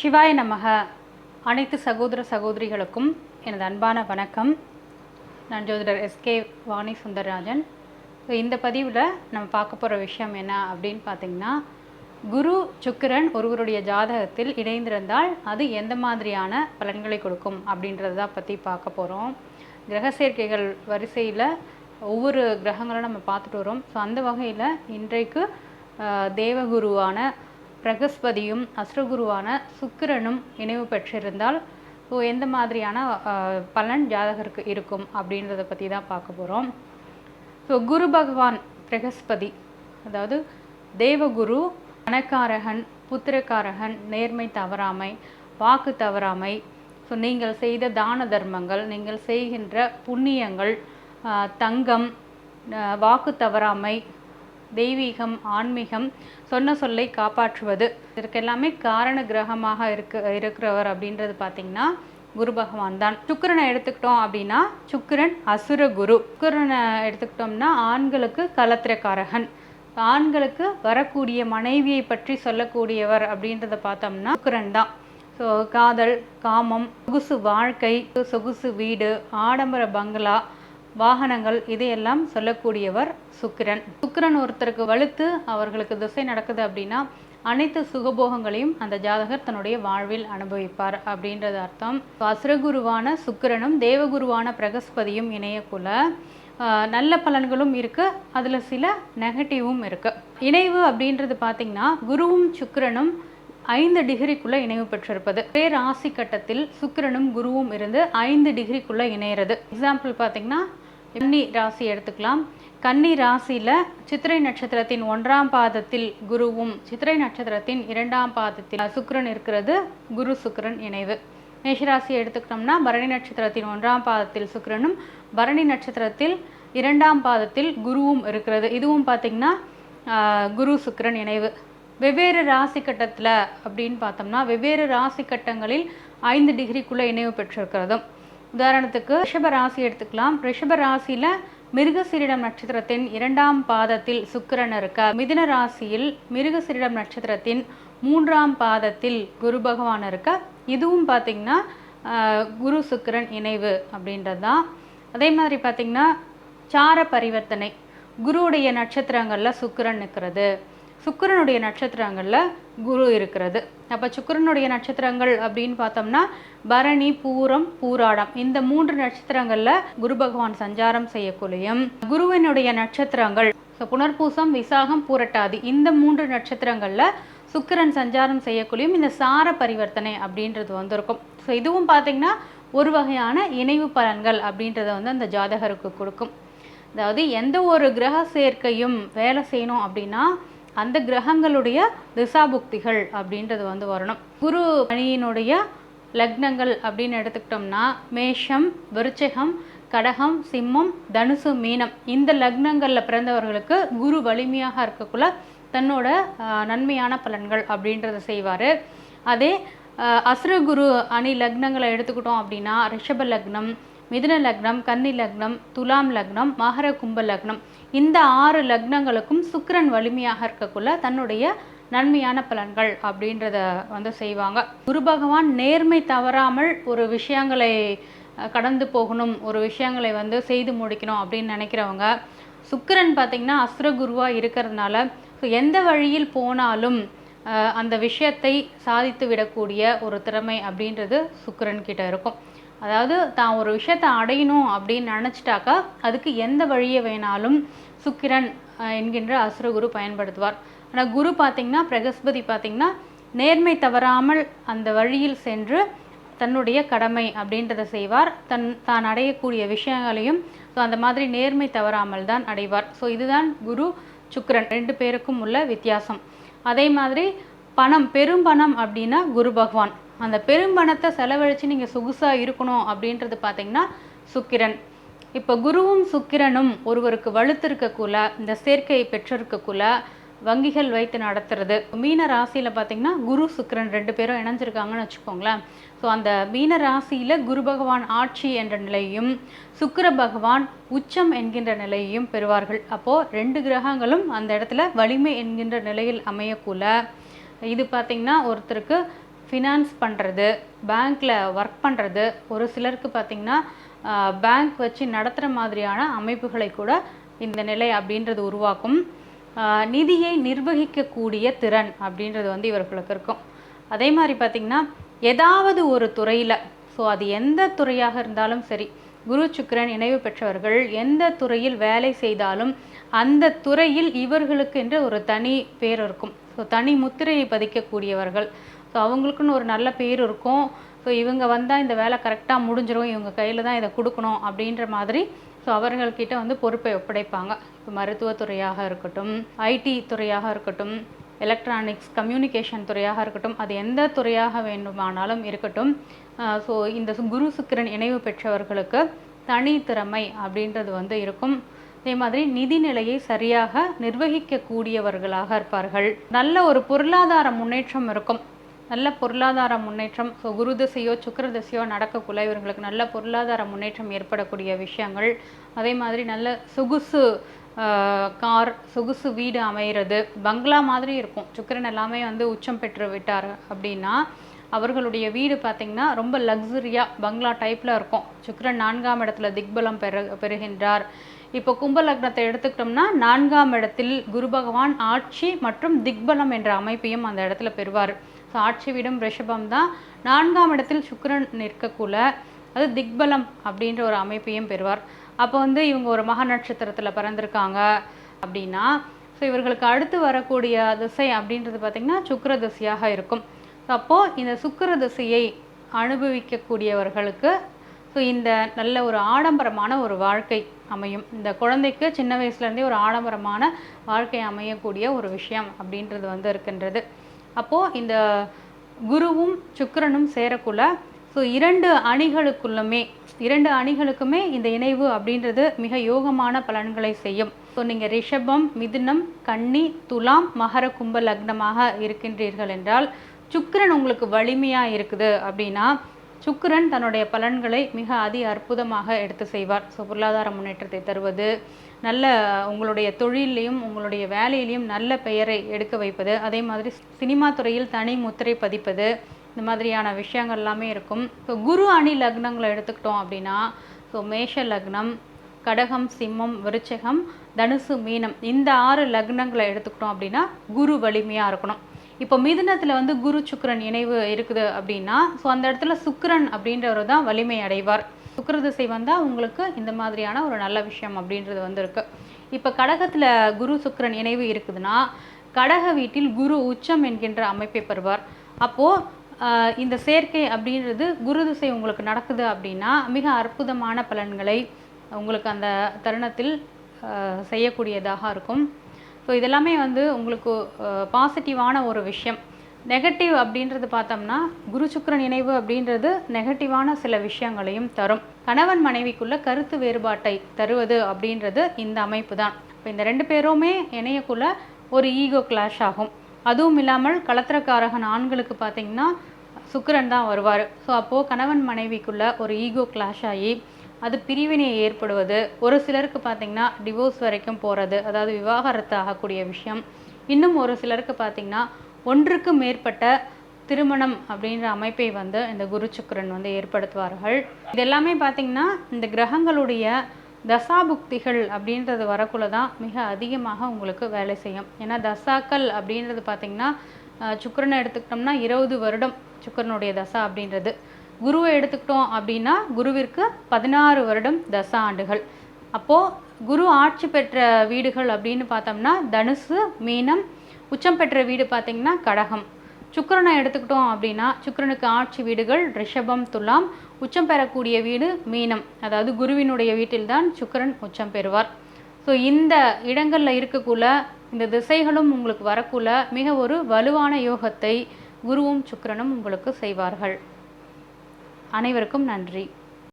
சிவாய நமக. அனைத்து சகோதர சகோதரிகளுக்கும் எனது அன்பான வணக்கம். நான் ஜோதிடர் எஸ்கே வாணி சுந்தரராஜன் ஸோ இந்த பதிவில் நம்ம பார்க்க போகிற விஷயம் என்ன அப்படின்னு பார்த்தீங்கன்னா குரு சுக்கிரன் ஒருவருடைய ஜாதகத்தில் இணைந்திருந்தால் அது எந்த மாதிரியான பலன்களை கொடுக்கும் அப்படின்றத பற்றி பார்க்க போகிறோம் கிரக சேர்க்கைகள் வரிசையில் ஒவ்வொரு கிரகங்களும் நம்ம பார்த்துட்டு வரோம். ஸோ அந்த வகையில் இன்றைக்கு தேவகுருவான பிரகஸ்பதியும் அஸ்ரகுருவான சுக்கிரனும் இணைவு பெற்றிருந்தால் ஸோ எந்த மாதிரியான பலன் ஜாதகருக்கு இருக்கும் அப்படின்றத பற்றி தான் பார்க்க போகிறோம் ஸோ குரு பகவான் பிரகஸ்பதி அதாவது தேவகுரு பணக்காரகன் புத்திரக்காரகன் நேர்மை தவறாமை வாக்கு தவறாமை ஸோ நீங்கள் செய்த தான தர்மங்கள் நீங்கள் செய்கின்ற புண்ணியங்கள் தங்கம் வாக்கு தவறாமை தெய்வீகம் ஆன்மீகம் சொன்ன சொல்லை காப்பாற்றுவது. இதற்கெல்லாமே காரண கிரகமாக இருக்க இருக்கிறவர் அப்படின்றது பார்த்தீங்கன்னா குரு பகவான் தான். சுக்கிரனை எடுத்துக்கிட்டோம் அப்படின்னா சுக்கிரன் அசுர குரு. சுக்கரனை எடுத்துக்கிட்டோம்னா ஆண்களுக்கு கலத்திரக்காரகன். ஆண்களுக்கு வரக்கூடிய மனைவியை பற்றி சொல்லக்கூடியவர் அப்படின்றத பார்த்தோம்னா சுக்கரன் தான். ஸோ காதல் காமம் சொகுசு வாழ்க்கை சொகுசு வீடு ஆடம்பர பங்களா வாகனங்கள் இதையெல்லாம் சொல்லக்கூடியவர் சுக்கிரன். சுக்கிரன் ஒருத்தருக்கு வலுத்து அவர்களுக்கு திசை நடக்குது அப்படின்னா அனைத்து சுகபோகங்களையும் அந்த ஜாதகர் தன்னுடைய வாழ்வில் அனுபவிப்பார் அப்படின்றது அர்த்தம். அசுரகுருவான சுக்கிரனும் தேவகுருவான பிரகஸ்பதியும் இணையக்குள்ள நல்ல பலன்களும் இருக்கு. அதில் சில நெகட்டிவும் இருக்கு. இணைவு அப்படின்றது பார்த்தீங்கன்னா குருவும் சுக்கிரனும் ஐந்து டிகிரிக்குள்ள இணைவு பெற்றிருப்பது. ஒரே ராசி கட்டத்தில் சுக்கிரனும் குருவும் இருந்து ஐந்து டிகிரிக்குள்ள இணையிறது. எக்ஸாம்பிள் பார்த்தீங்கன்னா கன்னி ராசி எடுத்துக்கலாம். கன்னி ராசியில் சித்திரை நட்சத்திரத்தின் ஒன்றாம் பாதத்தில் குருவும் சித்திரை நட்சத்திரத்தின் இரண்டாம் பாதத்தில் சுக்கரன் இருக்கிறது. குரு சுக்கரன் இணைவு. மேஷராசி எடுத்துக்கிட்டோம்னா பரணி நட்சத்திரத்தின் ஒன்றாம் பாதத்தில் சுக்கிரனும் பரணி நட்சத்திரத்தில் இரண்டாம் பாதத்தில் குருவும் இருக்கிறது. இதுவும் பார்த்தீங்கன்னா குரு சுக்கிரன் இணைவு. வெவ்வேறு ராசி கட்டத்தில் அப்படின்னு பார்த்தோம்னா வெவ்வேறு ராசி கட்டங்களில் ஐந்து டிகிரிக்குள்ளே இணைவு பெற்றிருக்கிறதும். உதாரணத்துக்கு ரிஷப ராசி எடுத்துக்கலாம். ரிஷப ராசியில மிருகசிரிடம் நட்சத்திரத்தின் இரண்டாம் பாதத்தில் சுக்கிரன் இருக்க? மிதுன ராசியில் மிருகசிரிடம் நட்சத்திரத்தின் மூன்றாம் பாதத்தில் குரு பகவான் இருக்க? இதுவும் பார்த்தீங்கன்னா குரு சுக்கிரன் இணைவு அப்படின்றது தான் அதே மாதிரி பார்த்தீங்கன்னா சார பரிவர்த்தனை. குருவுடைய நட்சத்திரங்களில் சுக்கிரன் நிற்கிறது சுக்கிரனுடைய நட்சத்திரங்கள்ல குரு இருக்கிறது. அப்ப சுக்கிரனுடைய நட்சத்திரங்கள் அப்படின்னு பார்த்தோம்னா பரணி பூரம் பூராடம். இந்த மூன்று நட்சத்திரங்கள்ல குரு பகவான் சஞ்சாரம் செய்யக்கூடியும் குருவினுடைய நட்சத்திரங்கள் ஸோ புனர்பூசம் விசாகம் பூரட்டாதி. இந்த மூன்று நட்சத்திரங்கள்ல சுக்கிரன் சஞ்சாரம் செய்யக்கூடியும் இந்த சார பரிவர்த்தனை அப்படின்றது வந்திருக்கும். ஸோ இதுவும் பார்த்திங்கன்னா ஒரு வகையான இணைவு பலன்கள் அப்படின்றத வந்து அந்த ஜாதகருக்கு கொடுக்கும். அதாவது எந்த ஒரு கிரக சேர்க்கையும் வேலை செய்யணும் அப்படின்னா அந்த கிரகங்களுடைய திசாபுக்திகள் அப்படின்றது வந்து வரணும். குரு அணியினுடைய லக்னங்கள் அப்படின்னு எடுத்துக்கிட்டோம்னா மேஷம் விருச்சகம் கடகம் சிம்மம் தனுசு மீனம். இந்த லக்னங்களில் பிறந்தவர்களுக்கு குரு வலிமையாக இருக்கக்குள்ள தன்னோட நன்மையான பலன்கள் அப்படின்றத செய்வார். அதே ஆஹ், அசுரகுரு அணி லக்னங்களை எடுத்துக்கிட்டோம் அப்படின்னா ரிஷப லக்னம் மிதுன லக்னம் கன்னி லக்னம் துலாம் லக்னம் மகர கும்ப லக்னம். இந்த ஆறு லக்னங்களுக்கும் சுக்கரன் வலிமையாக இருக்கக்குள்ள தன்னுடைய நன்மையான பலன்கள் அப்படின்றத வந்து செய்வாங்க. குரு பகவான் நேர்மை தவறாமல் ஒரு விஷயங்களை கடந்து போகணும் ஒரு விஷயங்களை வந்து செய்து முடிக்கணும் அப்படின்னு நினைக்கிறவங்க சுக்கிரன் பார்த்திங்கன்னா அசுரகுருவாக இருக்கிறதுனால ஸோ எந்த வழியில் போனாலும் அந்த விஷயத்தை சாதித்து விடக்கூடிய ஒரு திறமை அப்படின்றது சுக்கரன் கிட்ட இருக்கும். அதாவது தான் ஒரு விஷயத்தை அடையணும் அப்படின்னு நினச்சிட்டாக்கா அதுக்கு எந்த வழியை வேணாலும் சுக்கிரன் என்கின்ற அசுரகுரு பயன்படுத்துவார். ஆனால் குரு பார்த்தீங்கன்னா பிரகஸ்பதி பார்த்தீங்கன்னா நேர்மை தவறாமல் அந்த வழியில் சென்று தன்னுடைய கடமை அப்படின்றத செய்வார். தன் தான் அடையக்கூடிய விஷயங்களையும் ஸோ அந்த மாதிரி நேர்மை தவறாமல் தான் அடைவார். ஸோ இதுதான் குரு சுக்கிரன் ரெண்டு பேருக்கும் உள்ள வித்தியாசம். அதே மாதிரி பணம் பெரும் பணம் அப்படின்னா குரு பகவான். அந்த பெரும் பணத்தை செலவழித்து நீங்கள் சொகுசாக இருக்கணும் அப்படின்றது பார்த்தீங்கன்னா சுக்கிரன். இப்போ குருவும் சுக்கிரனும் ஒருவருக்கு வலுத்திருக்கக்குள்ள இந்த சேர்க்கையை பெற்றிருக்கக்குள்ள வங்கிகள் வைத்து நடத்துறது. மீன ராசியில் பார்த்தீங்கன்னா குரு சுக்கிரன் ரெண்டு பேரும் இணைஞ்சிருக்காங்கன்னு வச்சுக்கோங்களேன். ஸோ அந்த மீன ராசியில் குரு பகவான் ஆட்சி என்ற நிலையும் சுக்கிர பகவான் உச்சம் என்கின்ற நிலையையும் பெறுவார்கள். அப்போது ரெண்டு கிரகங்களும் அந்த இடத்துல வலிமை என்கின்ற நிலையில் அமையக்குள்ள. இது பார்த்தீங்கன்னா ஒருத்தருக்கு ஃபினான்ஸ் பண்ணுறது பேங்க்கில் ஒர்க் பண்ணுறது ஒரு சிலருக்கு பார்த்திங்கன்னா பேங்க் வச்சு நடத்துகிற மாதிரியான அமைப்புகளை கூட இந்த நிலை அப்படின்றது உருவாக்கும். நிதியை நிர்வகிக்கக்கூடிய திறன் அப்படின்றது வந்து இவர்களுக்கு இருக்கும். அதே மாதிரி பார்த்திங்கன்னா ஏதாவது ஒரு துறையில் ஸோ அது எந்த துறையாக இருந்தாலும் சரி குரு சுக்கிரன் இணைவு பெற்றவர்கள் எந்த துறையில் வேலை செய்தாலும் அந்த துறையில் இவர்களுக்கு என்று ஒரு தனி பேர் இருக்கும். ஸோ தனி முத்திரையை பதிக்கக்கூடியவர்கள். ஸோ அவங்களுக்குன்னு ஒரு நல்ல பேர் இருக்கும். ஸோ இவங்க வந்தால் இந்த வேலை கரெக்டாக முடிஞ்சிடும் இவங்க கையில் தான் இதை கொடுக்கணும் அப்படின்ற மாதிரி ஸோ அவர்கள்கிட்ட வந்து பொறுப்பை ஒப்படைப்பாங்க. இப்போ மருத்துவத்துறையாக இருக்கட்டும் ஐடி துறையாக இருக்கட்டும் எலக்ட்ரானிக்ஸ் கம்யூனிகேஷன் துறையாக இருக்கட்டும் அது எந்த துறையாக வேண்டுமானாலும் இருக்கட்டும். ஸோ இந்த குரு சுக்கிரன் இணைவு பெற்றவர்களுக்கு தனி திறமை அப்படின்றது வந்து இருக்கும். அதே மாதிரி நிதிநிலையை சரியாக நிர்வகிக்கக்கூடியவர்களாக இருப்பார்கள். நல்ல ஒரு பொருளாதார முன்னேற்றம் இருக்கும். நல்ல பொருளாதார முன்னேற்றம் ஸோ குரு திசையோ சுக்கர திசையோ நடக்கக்குள்ள இவர்களுக்கு நல்ல பொருளாதார முன்னேற்றம் ஏற்படக்கூடிய விஷயங்கள். அதே மாதிரி நல்ல சொகுசு கார் சொகுசு வீடு அமைகிறது பங்களா மாதிரி இருக்கும். சுக்கிரன் எல்லாமே வந்து உச்சம் பெற்று விட்டார் அப்படின்னா அவர்களுடைய வீடு பார்த்திங்கன்னா ரொம்ப லக்ஸுரியாக பங்களா டைப்பில் இருக்கும். சுக்கரன் நான்காம் இடத்துல திக்பலம் பெறு பெறுகின்றார். இப்போ கும்ப லக்னத்தை எடுத்துக்கிட்டோம்னா நான்காம் இடத்தில் குரு பகவான் ஆட்சி மற்றும் திக்பலம் என்ற அமைப்பையும் அந்த இடத்துல பெறுவார். ஆட்சி விடும் ரிஷபம் தான் நான்காம் இடத்தில் சுக்கரன் நிற்கக்குள்ள அது திக்பலம் அப்படின்ற ஒரு அமைப்பையும் பெறுவார். அப்போ வந்து இவங்க ஒரு மக நட்சத்திரத்தில் பிறந்திருக்காங்க அப்படின்னா ஸோ இவர்களுக்கு அடுத்து வரக்கூடிய திசை அப்படின்றது பார்த்திங்கன்னா சுக்கர திசையாக இருக்கும். ஸோ அப்போது இந்த சுக்கிர திசையை அனுபவிக்கக்கூடியவர்களுக்கு ஸோ இந்த நல்ல ஒரு ஆடம்பரமான ஒரு வாழ்க்கை அமையும். இந்த குழந்தைக்கு சின்ன வயசுலேருந்தே ஒரு ஆடம்பரமான வாழ்க்கை அமையக்கூடிய ஒரு விஷயம் அப்படின்றது வந்து இருக்கின்றது. அப்போது இந்த குருவும் சுக்கரனும் சேரக்குள்ள ஸோ இரண்டு அணிகளுக்குள்ளுமே இரண்டு அணிகளுக்குமே இந்த இணைவு அப்படின்றது மிக யோகமான பலன்களை செய்யும். ஸோ நீங்கள் ரிஷபம் மிதுனம் கன்னி துலாம் மகர கும்ப லக்னமாக இருக்கின்றீர்கள் என்றால் சுக்கிரன் உங்களுக்கு வலிமையாக இருக்குது அப்படின்னா சுக்கரன் தன்னுடைய பலன்களை மிக அதி அற்புதமாக எடுத்து செய்வார். ஸோ பொருளாதார முன்னேற்றத்தை தருவது நல்ல உங்களுடைய தொழிலையும் உங்களுடைய வேலையிலையும் நல்ல பெயரை எடுக்க வைப்பது அதே மாதிரி சினிமா துறையில் தனி முத்திரை பதிப்பது இந்த மாதிரியான விஷயங்கள் எல்லாமே இருக்கும். ஸோ குரு அணி லக்னங்களை எடுத்துக்கிட்டோம் அப்படின்னா ஸோ மேஷ லக்னம் கடகம் சிம்மம் விருச்சகம் தனுசு மீனம் இந்த ஆறு லக்னங்களை எடுத்துக்கிட்டோம் அப்படின்னா குரு வலிமையாக இருக்கணும். இப்போ மிதுனத்தில் வந்து குரு சுக்கரன் இணைவு இருக்குது அப்படின்னா ஸோ அந்த இடத்துல சுக்கரன் அப்படின்றவர் தான் வலிமை அடைவார். சுக்கரதிசை வந்தால் உங்களுக்கு இந்த மாதிரியான ஒரு நல்ல விஷயம் அப்படின்றது வந்திருக்கு. இப்போ கடகத்தில் குரு சுக்கரன் இணைவு இருக்குதுன்னா கடக வீட்டில் குரு உச்சம் என்கின்ற அமைப்பை பெறுவார். அப்போது இந்த சேர்க்கை அப்படின்றது குரு திசை உங்களுக்கு நடக்குது அப்படின்னா மிக அற்புதமான பலன்களை உங்களுக்கு அந்த தருணத்தில் செய்யக்கூடியதாக இருக்கும். ஸோ இதெல்லாமே வந்து உங்களுக்கு பாசிட்டிவான ஒரு விஷயம். நெகட்டிவ் அப்படின்றது பார்த்தோம்னா குரு சுக்கரன் இணைவு அப்படின்றது நெகட்டிவான சில விஷயங்களையும் தரும். கணவன் மனைவிக்குள்ள கருத்து வேறுபாட்டை தருவது அப்படின்றது இந்த அமைப்பு தான் இப்போ இந்த ரெண்டு பேருமே இணையக்குள்ள ஒரு ஈகோ கிளாஷ் ஆகும். அதுவும் இல்லாமல் களத்திரக்காரகன் ஆண்களுக்கு பார்த்தீங்கன்னா சுக்கரன் தான் வருவார். ஸோ அப்போது கணவன் மனைவிக்குள்ள ஒரு ஈகோ கிளாஷ் ஆகி அது பிரிவினை ஏற்படுவது. ஒரு சிலருக்கு பார்த்தீங்கன்னா டிவோர்ஸ் வரைக்கும் போகிறது அதாவது விவாகரத்து ஆகக்கூடிய விஷயம். இன்னும் ஒரு சிலருக்கு பார்த்தீங்கன்னா ஒன்றுக்கு மேற்பட்ட திருமணம் அப்படின்ற அமைப்பை வந்து இந்த குரு சுக்கிரன் வந்து ஏற்படுத்துவார்கள். இது எல்லாமே பார்த்திங்கன்னா இந்த கிரகங்களுடைய தசாபுக்திகள் அப்படின்றது வரக்குள்ள தான் மிக அதிகமாக உங்களுக்கு வேலை செய்யும். ஏன்னா தசாக்கள் அப்படின்றது பார்த்தீங்கன்னா சுக்கரனை எடுத்துக்கிட்டோம்னா இருபது வருடம் சுக்கிரனுடைய தசா அப்படின்றது. குருவை எடுத்துக்கிட்டோம் அப்படின்னா குருவிற்கு பதினாறு வருடம் தசா ஆண்டுகள். அப்போது குரு ஆட்சி பெற்ற வீடுகள் அப்படின்னு பார்த்தோம்னா தனுசு மீனம் உச்சம் பெற்ற வீடு பார்த்தீங்கன்னா கடகம். சுக்கரனை எடுத்துக்கிட்டோம் அப்படின்னா சுக்கரனுக்கு ஆட்சி வீடுகள் ரிஷபம் துலாம். உச்சம் பெறக்கூடிய வீடு மீனம். அதாவது குருவினுடைய வீட்டில்தான் சுக்கரன் உச்சம் பெறுவார். ஸோ இந்த இடங்களில் இருக்கக்குள்ள இந்த திசைகளும் உங்களுக்கு வரக்குள்ள மிக ஒரு வலுவான யோகத்தை குருவும் சுக்கரனும் உங்களுக்கு செய்வார்கள். அனைவருக்கும் நன்றி.